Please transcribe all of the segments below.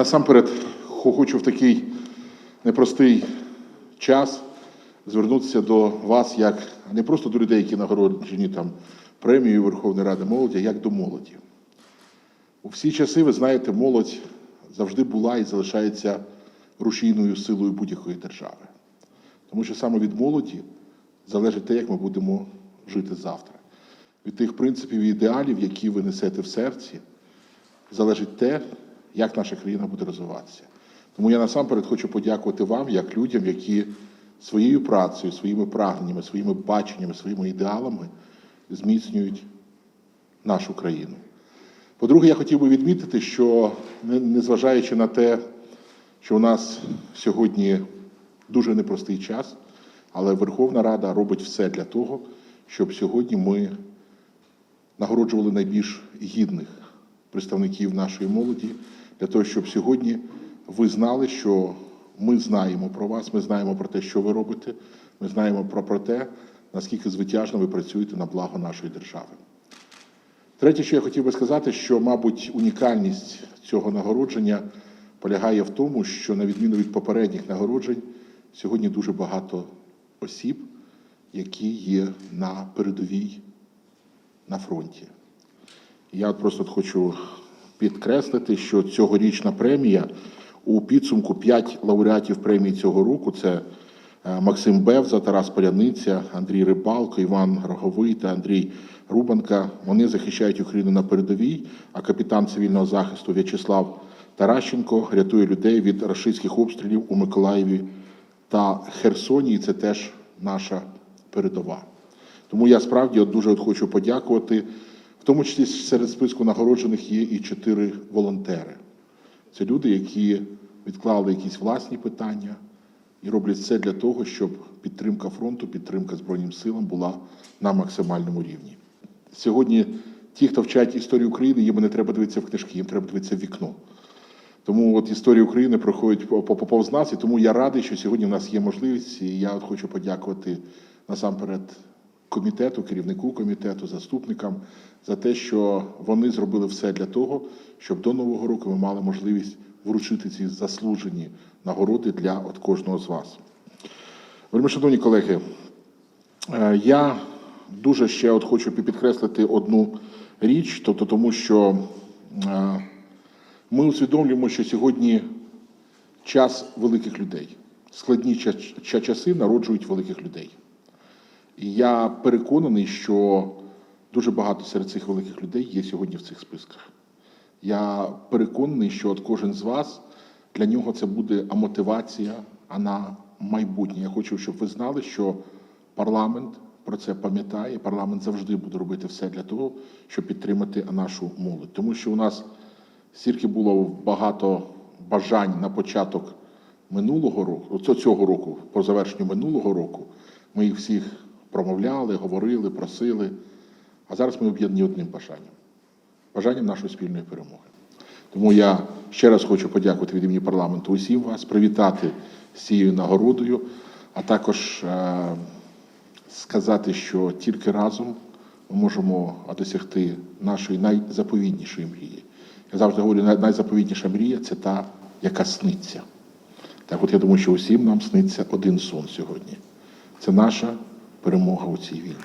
Насамперед хочу в такий непростий час звернутися до вас як не просто до людей, які нагороджені там премією Верховної Ради молоді, а як до молоді. У всі часи, ви знаєте, молодь завжди була і залишається рушійною силою будь-якої держави. Тому що саме від молоді залежить те, як ми будемо жити завтра. Від тих принципів і ідеалів, які ви несете в серці, залежить те, як наша країна буде розвиватися. Тому я насамперед хочу подякувати вам, як людям, які своєю працею, своїми прагненнями, своїми баченнями, своїми ідеалами зміцнюють нашу країну. По-друге, я хотів би відмітити, що незважаючи на те, що у нас сьогодні дуже непростий час, але Верховна Рада робить все для того, щоб сьогодні ми нагороджували найбільш гідних представників нашої молоді, для того, щоб сьогодні ви знали, що ми знаємо про вас, ми знаємо про те, що ви робите, ми знаємо про, про те, наскільки звитяжно ви працюєте на благо нашої держави. Третє, що я хотів би сказати, що, мабуть, унікальність цього нагородження полягає в тому, що на відміну від попередніх нагороджень, сьогодні дуже багато осіб, які є на передовій на фронті. Я просто хочу підкреслити, що цьогорічна премія у підсумку 5 лауреатів премії цього року це е, Максим Бевза, Тарас Поляниця, Андрій Рибалко, Іван Роговий та Андрій Рубанка. Вони захищають Україну на передовій, а капітан цивільного захисту В'ячеслав Таращенко рятує людей від рашистських обстрілів у Миколаєві та Херсоні. І це теж наша передова. Тому я справді от дуже от хочу подякувати. Тому числі серед списку нагороджених є і чотири волонтери. Це люди, які відклали якісь власні питання і роблять все для того, щоб підтримка фронту, підтримка Збройним силам була на максимальному рівні. Сьогодні ті, хто вчать історію України, їм не треба дивитися в книжки, їм треба дивитися в вікно. Тому от історія України проходить по- по- повз нас, і тому я радий, що сьогодні в нас є можливість. І я от хочу подякувати насамперед комітету, керівнику комітету, заступникам за те, що вони зробили все для того, щоб до нового року ми мали можливість вручити ці заслужені нагороди для от кожного з вас. Шановні колеги, е, я дуже ще от хочу підкреслити одну річ, тобто тому, що е, ми усвідомлюємо, що сьогодні час великих людей. Складні ча- ча- часи народжують великих людей. І я переконаний, що дуже багато серед цих великих людей є сьогодні в цих списках. Я переконаний, що от кожен з вас для нього це буде а мотивація, а на майбутнє. Я хочу, щоб ви знали, що парламент про це пам'ятає. Парламент завжди буде робити все для того, щоб підтримати нашу молодь. Тому що у нас стільки було багато бажань на початок минулого року, цього року, по завершенню минулого року. Ми їх всіх промовляли, говорили, просили. А зараз ми об'єднані одним бажанням бажанням нашої спільної перемоги. Тому я ще раз хочу подякувати від імені парламенту усім вас, привітати з цією нагородою, а також е, сказати, що тільки разом ми можемо досягти нашої найзаповітнішої мрії. Я завжди говорю, най- найзаповітніша мрія це та, яка сниться. Так от я думаю, що усім нам сниться один сон сьогодні. Це наша перемога у цій війні.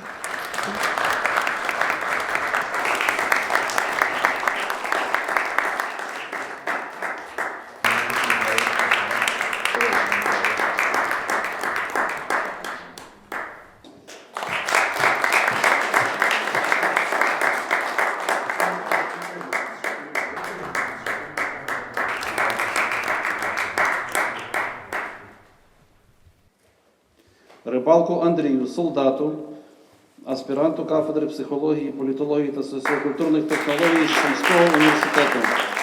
Рибалку Андрію, солдату, аспіранту кафедри психології, політології та соціокультурних технологій Шумського університету.